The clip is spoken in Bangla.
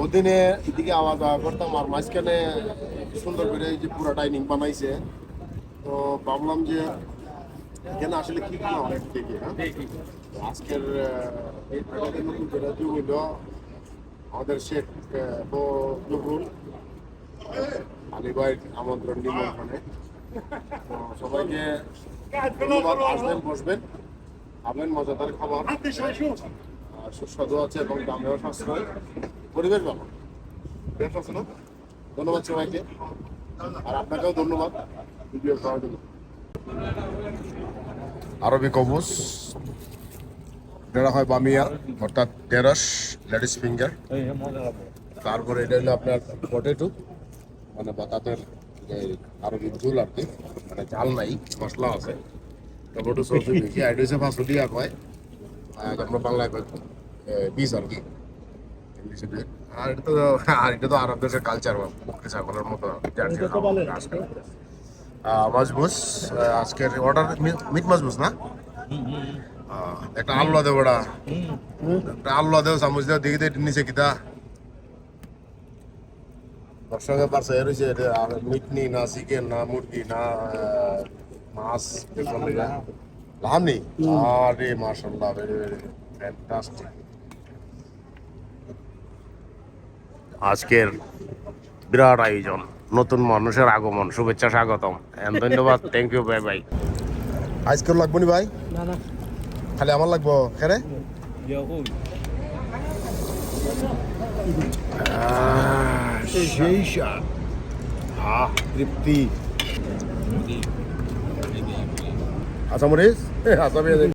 ওদিনে এদিকে আওয়া যাওয়া করতাম আর মাঝখানে সুন্দর করে এই যে পুরো ডাইনিং বানাইছে। তো ভাবলাম যে এখানে আসলে কি কি অনেক দেখি হ্যাঁ? আজকের নতুন করে যোগ হইল আমাদের শেখ জহুরুল আলী ভাইয়ের আমন্ত্রণ নিমন্ত্রণে। সবাইকে ধন্যবাদ আসবেন বসবেন খাবেন মজাদার খাবার। সুস্বাদু আছে এবং দামেও সাশ্রয়। পরিবেশ ভালো বেশ ধন্যবাদ সবাইকে। আর আপনাকেও ধন্যবাদ। ভিডিও করার জন্য। আরবি কবুস এটা হয় বামিয়া অর্থাৎ টেরস লেডিস ফিঙ্গার। তারপরে এটা হলো আপনার পটেটো মানে বাতাতের যে আরবি ঝুল আর কি মানে ঝাল নাই, মশলা আছে। টমেটো সস দিয়েছি, আর এটা আমরা বাংলায় পিস আর কি। ইংলিশে আর এটা তো আর এটা তো আরব দেশের কালচার মুখে ছাগলের মতো জার্সি খাওয়া আজকাল আহ, মাজবুস আজকের অর্ডার মিট মাজবুস না? একটা আলু দেবো ওটা একটা আলু দেও চামচ দেও দেখি নিচে কিতা। দর্শকের পাশে আর মিট নি না চিকেন না মুরগি না মাছ এগুলো নিয়ে আরে মাশাল্লাহ ভেরি ভেরি ফ্যান্টাস্টিক। আজকের বিরাট আয়োজন নতুন মানুষের আগমন শুভেচ্ছা স্বাগতম। ধন্যবাদ থ্যাংক ইউ বাই বাই আজকের লাগবো নি ভাই? না না। খালি আমার লাগবো খেরে? সেই স্বাদ আহ তৃপ্তি